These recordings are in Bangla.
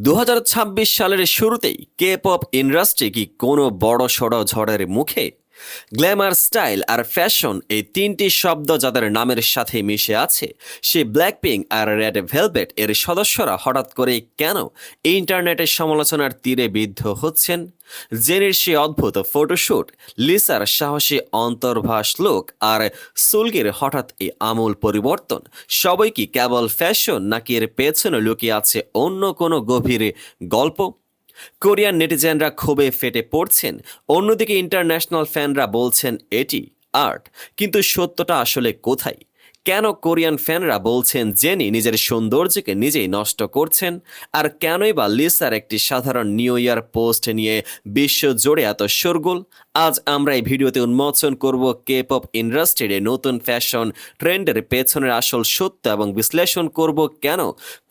দু হাজার ছাব্বিশ সালের শুরুতেই কে পপ ইন্ডাস্ট্রি কি কোনো বড় সড় ঝড়ের মুখে গ্ল্যামার স্টাইল আর ফ্যাশন এই তিনটি শব্দ যাদের নামের সাথে মিশে আছে সে ব্ল্যাকপিং আর রেড ভেলভেট এর সদস্যরা হঠাৎ করে কেন ইন্টারনেটের সমালোচনার তীরে বিদ্ধ হচ্ছেন? জেনের সে অদ্ভুত ফটোশ্যুট লিসার সাহসী অন্তর্ভাস লোক আর সুলগির হঠাৎ এই আমূল পরিবর্তন, সবই কি কেবল ফ্যাশন নাকি এর পেছনে লুকিয়ে আছে অন্য কোনো গভীর গল্প? কোরিয়ান নেটিজেনরা ক্ষোভে ফেটে পড়ছেন। অন্যদিকে ইন্টারন্যাশনাল ফ্যানরা বলছেন, এটি আর্ট, কিন্তু সত্যটা আসলে কোথায়? কেন কোরিয়ান ফ্যানরা বলছেন জেনি নিজের সৌন্দর্যকে নিজেই নষ্ট করছেন? আর কেনই বা লিসার একটি সাধারণ নিউ ইয়ার পোস্ট নিয়ে বিশ্ব জুড়ে এত শোরগোল? আজ আমরা এই ভিডিওতে উন্মোচন করব কে পপ ইন্ডাস্ট্রির নতুন ফ্যাশন ট্রেন্ডের পেছনের আসল সত্য এবং বিশ্লেষণ করব কেন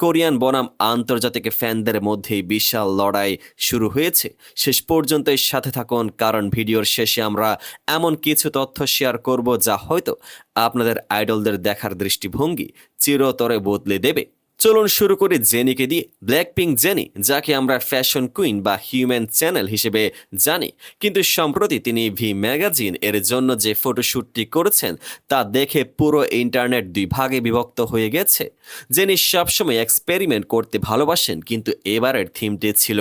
কোরিয়ান বনাম আন্তর্জাতিক ফ্যানদের মধ্যেই বিশাল লড়াই শুরু হয়েছে। শেষ পর্যন্ত সাথে থাকুন, কারণ ভিডিওর শেষে আমরা এমন কিছু তথ্য শেয়ার করব যা হয়তো আপনাদের আইডলদের দেখার দৃষ্টিভঙ্গি চিরতরে বদলে দেবে। চলুন শুরু করি জেনিকে দিয়ে ব্ল্যাক পিঙ্ক জেনি যাকে আমরা ফ্যাশন কুইন বা হিউম্যান চ্যানেল হিসেবে জানি। কিন্তু সম্প্রতি তিনি ভি ম্যাগাজিন এর জন্য যে ফটোশ্যুটটি করেছেন, তা দেখে পুরো ইন্টারনেট দুই ভাগে বিভক্ত হয়ে গেছে। জেনি সবসময় এক্সপেরিমেন্ট করতে ভালোবাসেন, কিন্তু এবারের থিমটি ছিল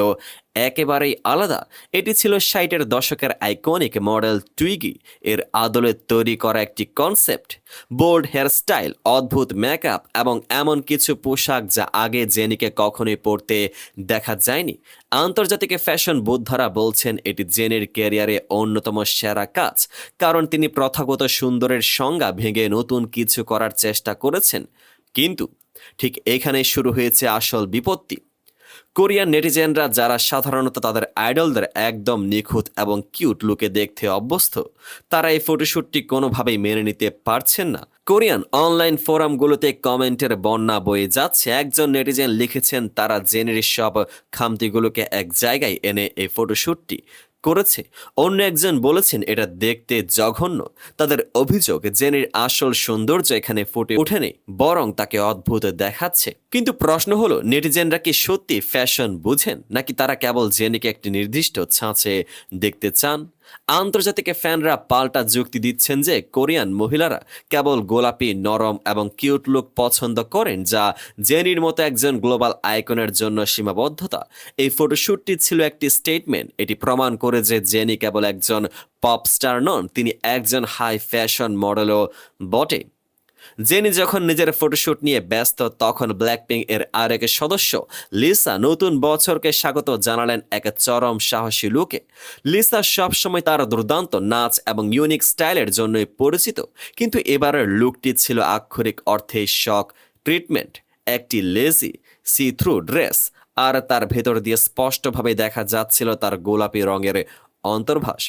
একেবারেই আলাদা। এটি ছিল ষাটের দশকের আইকনিক মডেল টুইগি এর আদলে তৈরি করা একটি কনসেপ্ট বোল্ড হেয়ারস্টাইল অদ্ভুত মেকআপ এবং এমন কিছু পোশাক যা আগে জেনিকে কখনোই পরতে দেখা যায়নি। আন্তর্জাতিক ফ্যাশন বোদ্ধারা বলছেন এটি জেনের ক্যারিয়ারে অন্যতম সেরা কাজ, কারণ তিনি প্রথাগত সুন্দরের সংজ্ঞা ভেঙে নতুন কিছু করার চেষ্টা করেছেন। কিন্তু ঠিক এখানে শুরু হয়েছে আসল বিপত্তি। কোরিয়ান নেটিজেনরা যারা সাধারণত তাদের আইডলদের একদম নিখুঁত এবং কিউট লুকে দেখতে অভ্যস্ত, তারা এই ফটোশ্যুটটি কোনোভাবেই মেনে নিতে পারছেন না। কোরিয়ান অনলাইন ফোরামগুলোতে কমেন্টের বন্যা বয়ে যাচ্ছে। একজন নেটিজেন লিখেছেন, তারা জেনের সব খামতিগুলোকে এক জায়গায় এনে এই ফটোশ্যুটটি করেছে। অন্য একজন বলেছেন, এটা দেখতে জঘন্য। তাদের অভিযোগ, জেনের আসল সৌন্দর্য এখানে ফুটে ওঠেনি, বরং তাকে অদ্ভুত দেখাচ্ছে। কিন্তু প্রশ্ন হলো, নেটিজেনরা কি সত্যি ফ্যাশন বুঝেন? নাকি তারা কেবল জেনিকে একটি নির্দিষ্ট ছাঁচে দেখতে চান? আন্তর্জাতিক ফ্যানরা পাল্টা যুক্তি দিচ্ছেন যে কোরিয়ান মহিলারা কেবল গোলাপি, নরম এবং কিউট লুক পছন্দ করেন, যা জেনির মতো একজন গ্লোবাল আইকনের জন্য সীমাবদ্ধতা। এই ফটোশ্যুটটি ছিল একটি স্টেটমেন্ট। এটি প্রমাণ করে যে জেনি কেবল একজন পপ স্টার নন, তিনি একজন হাই ফ্যাশন মডেলও বটে। জেনি যখন নিজের ফটোশ্যুট নিয়ে ব্যস্ত, তখন ব্ল্যাকপিং এর আরেক সদস্য লিসা নতুন বছরকে স্বাগত জানালেন এক চরম সাহসী লুকে লিসা সবসময় তার দুর্দান্ত নাচ এবং ইউনিক স্টাইলের জন্যই পরিচিত, কিন্তু এবারের লুকটি ছিল আক্ষরিক অর্থে শক ট্রিটমেন্ট একটি লেজি সি থ্রু ড্রেস আর তার ভেতর দিয়ে স্পষ্টভাবে দেখা যাচ্ছিল তার গোলাপি রঙের অন্তর্ভাস।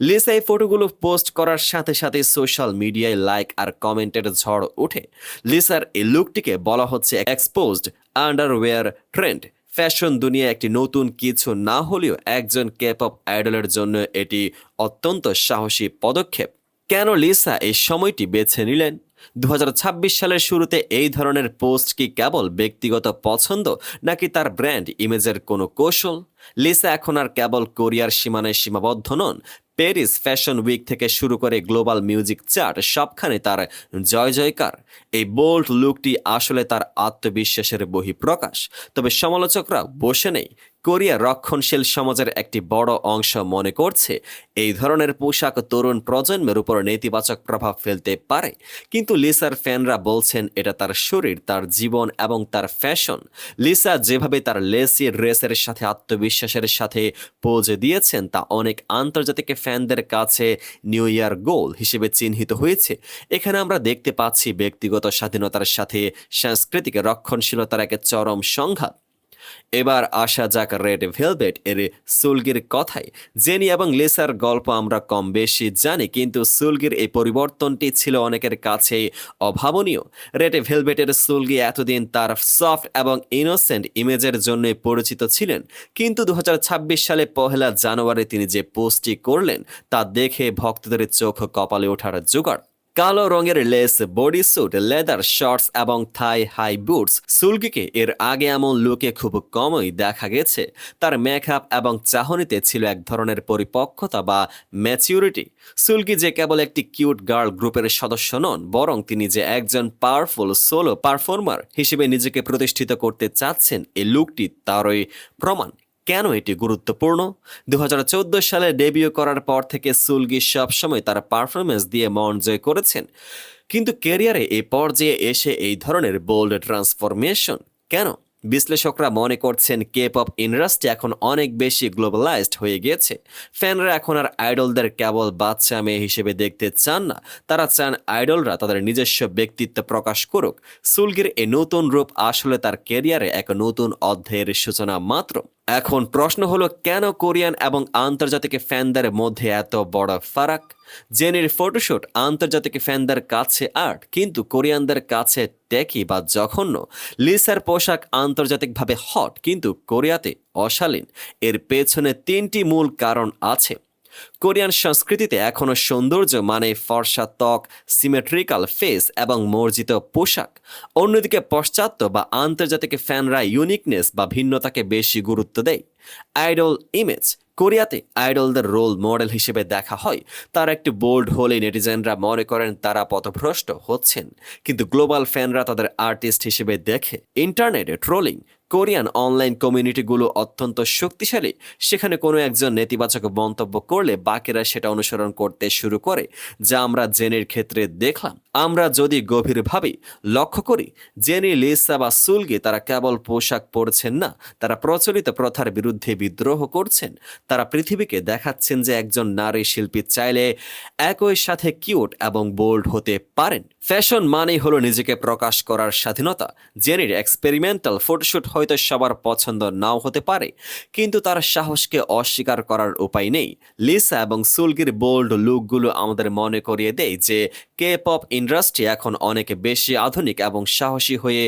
লিসা এই ফটোগুলো পোস্ট করার সাথে সাথে সোশ্যাল মিডিয়ায় লাইক আর কমেন্টের ঝড় ওঠে। লিসার এই লুকটিকে বলা হচ্ছে এক্সপোজড আন্ডারওয়্যার ট্রেন্ড ফ্যাশন দুনিয়া একটি নতুন কিছু না হলেও একজন কেপ অপ আইডলের জন্য এটি অত্যন্ত সাহসী পদক্ষেপ। কেন লিসা এই সময়টি বেছে নিলেন? দু হাজার ছাব্বিশ সালের শুরুতে এই ধরনের পোস্ট কি কেবল ব্যক্তিগত পছন্দ, নাকি তার ব্র্যান্ড, ইমেজের কোনো কৌশল? লিসা এখন আর কেবল কোরিয়ার সীমানায় সীমাবদ্ধ নন, প্যারিস ফ্যাশন উইক থেকে শুরু করে গ্লোবাল মিউজিক চার্ট সবখানে তার জয় জয়কার। এই বোল্ড লুকটি আসলে তার আত্মবিশ্বাসের বহিঃপ্রকাশ। তবে সমালোচকরা বসে নেই কোরিয়া রক্ষণশীল সমাজের একটি বড় অংশ মনে করছে, এই ধরনের পোশাক তরুণ প্রজন্মের উপর নেতিবাচক প্রভাব ফেলতে পারে। কিন্তু লিসার ফ্যানরা বলছেন এটা তার শরীর, তার জীবন এবং তার ফ্যাশন। লিসা যেভাবে তার লেসি ড্রেসের সাথে আত্মবিশ্বাসের সাথে পোজ দিয়েছেন, তা অনেক আন্তর্জাতিক ফ্যানদের কাছে নিউ ইয়ার গোল হিসেবে চিহ্নিত হয়েছে। এখানে আমরা দেখতে পাচ্ছি ব্যক্তিগত স্বাধীনতার সাথে সাংস্কৃতিক রক্ষণশীলতার এক চরম সংঘাত। এবার আসা যাক রেড ভেলভেট এর সুলগির কথায়। জেনি এবং লেসার গল্প আমরা কম বেশি জানি, কিন্তু সুলগির এই পরিবর্তনটি ছিল অনেকের কাছে অভাবনীয়। রেড ভেলভেটের সুলগি এতদিন তার সফট এবং ইনোসেন্ট ইমেজের জন্য পরিচিত ছিলেন, কিন্তু দু হাজার ছাব্বিশ সালে পহেলা জানুয়ারি তিনি যে পোস্টটি করলেন, তা দেখে ভক্তদের চোখ কপালে ওঠার জোগাড়। কালো রঙের lace body suit leather shorts এবং থাই হাই বুটস সুলকিকে এর আগে এমন লুকে খুব কমই দেখা গেছে। তার মেকআপ এবং চাহনিতে ছিল এক ধরনের পরিপক্কতা বা ম্যাচিউরিটি সুলকি যে কেবল একটি কিউট গার্ল গ্রুপের সদস্য নন, বরং তিনি যে একজন পাওয়ারফুল সোলো পারফর্মার হিসেবে নিজেকে প্রতিষ্ঠিত করতে চাচ্ছেন এই লুকটি তারই প্রমাণ। কেন এটি গুরুত্বপূর্ণ? দু হাজার চোদ্দ সালে ডেবিউ করার পর থেকে সুলগি সবসময় তার পারফরমেন্স দিয়ে মন জয় করেছেন। কিন্তু ক্যারিয়ারে এই পর্যায়ে এসে এই ধরনের বোল্ড ট্রান্সফরমেশন কেন? বিশ্লেষকরা মনে করছেন কে পপ ইন্ডাস্ট্রি এখন অনেক বেশি গ্লোবালাইজড হয়ে গিয়েছে। ফ্যানরা এখন আর আইডলদের কেবল বাচ্চা মেয়ে হিসেবে দেখতে চান না। তারা চান আইডলরা তাদের নিজস্ব ব্যক্তিত্ব প্রকাশ করুক। সুলগির এই নতুন রূপ আসলে তার ক্যারিয়ারে এক নতুন অধ্যায়ের সূচনা মাত্র। এখন প্রশ্ন হলো, কেন কোরিয়ান এবং আন্তর্জাতিক ফ্যানদের মধ্যে এত বড় ফারাক? জেনের ফটোশ্যুট আন্তর্জাতিক ফ্যানদের কাছে আর্ট, কিন্তু কোরিয়ানদের কাছে টেকি বা জঘন্য। লিসার পোশাক আন্তর্জাতিকভাবে হট, কিন্তু কোরিয়াতে অশালীন। এর পেছনে তিনটি মূল কারণ আছে। কোরিয়ান সংস্কৃতিতে এখনও সৌন্দর্য মানে ফর্সা ত্বক, সিমেট্রিক্যাল ফেস এবং মর্জিত পোশাক। অন্যদিকে পাশ্চাত্য বা আন্তর্জাতিক ফ্যানরা ইউনিকনেস বা ভিন্নতাকে বেশি গুরুত্ব দেয়। আইডল ইমেজ, কোরিয়াতে আইডলদের রোল মডেল হিসেবে দেখা হয়। তার একটি বোল্ড হলে নেটিজেনরা মনে করেন তারা পথভ্রষ্ট হচ্ছেন। কিন্তু গ্লোবাল ফ্যানরা তাদের আর্টিস্ট হিসেবে দেখে। ইন্টারনেটে ট্রোলিং কোরিয়ান অনলাইন কমিউনিটিগুলো অত্যন্ত শক্তিশালী। সেখানে কোনো একজন নেতিবাচক মন্তব্য করলে বাকিরা সেটা অনুসরণ করতে শুরু করে, যা আমরা জেনের ক্ষেত্রে দেখলাম। আমরা যদি গভীরভাবে লক্ষ্য করি, জেনি লিসা বা সুলগি তারা কেবল পোশাক পরছেন না, তারা প্রচলিত প্রথার বিরুদ্ধে বিদ্রোহ করছেন। তারা পৃথিবীকে দেখাচ্ছেন যে একজন নারী শিল্পী চাইলে একই সাথে কিউট এবং বোল্ড হতে পারেন। ফ্যাশন মানেই হলো নিজেকে প্রকাশ করার স্বাধীনতা। জেনির এক্সপেরিমেন্টাল ফটোশুট হয়তো সবার পছন্দ নাও হতে পারে, কিন্তু তার সাহসকে অস্বীকার করার উপায় নেই। লিসা এবং সুলগির বোল্ড লুকগুলো আমাদের মনে করিয়ে দেয় যে কে পপ ইন্ডাস্ট্রি এখন অনেক বেশি আধুনিক এবং সাহসী হয়ে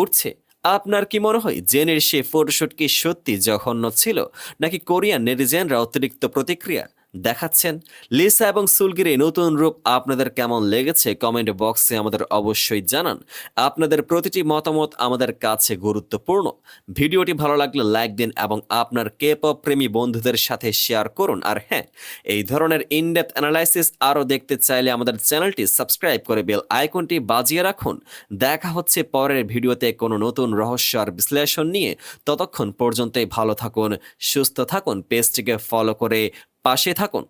উঠছে। আপনার কি মনে হয় জেনের সে ফটোশ্যুট কি সত্যি জঘন্য ছিল, নাকি কোরিয়ান নেটিজেনরা অতিরিক্ত প্রতিক্রিয়া? দেখাচ্ছেন। লিসা এবং সুলগির এই নতুন রূপ আপনাদের কেমন লেগেছে? কমেন্ট বক্সে আমাদের অবশ্যই জানান। আপনাদের প্রতিটি মতামত আমাদের কাছে গুরুত্বপূর্ণ। ভিডিওটি ভালো লাগলে লাইক দিন এবং আপনার কে পপ প্রেমী বন্ধুদের সাথে শেয়ার করুন। আর হ্যাঁ এই ধরনের ইনডেপথ অ্যানালাইসিস আরও দেখতে চাইলে আমাদের চ্যানেলটি সাবস্ক্রাইব করে বেল আইকনটি বাজিয়ে রাখুন। দেখা হচ্ছে পরের ভিডিওতে কোনো নতুন রহস্য আর বিশ্লেষণ নিয়ে। ততক্ষণ পর্যন্তই ভালো থাকুন, সুস্থ থাকুন। পেজটিকে ফলো করে পাশে থাকুন।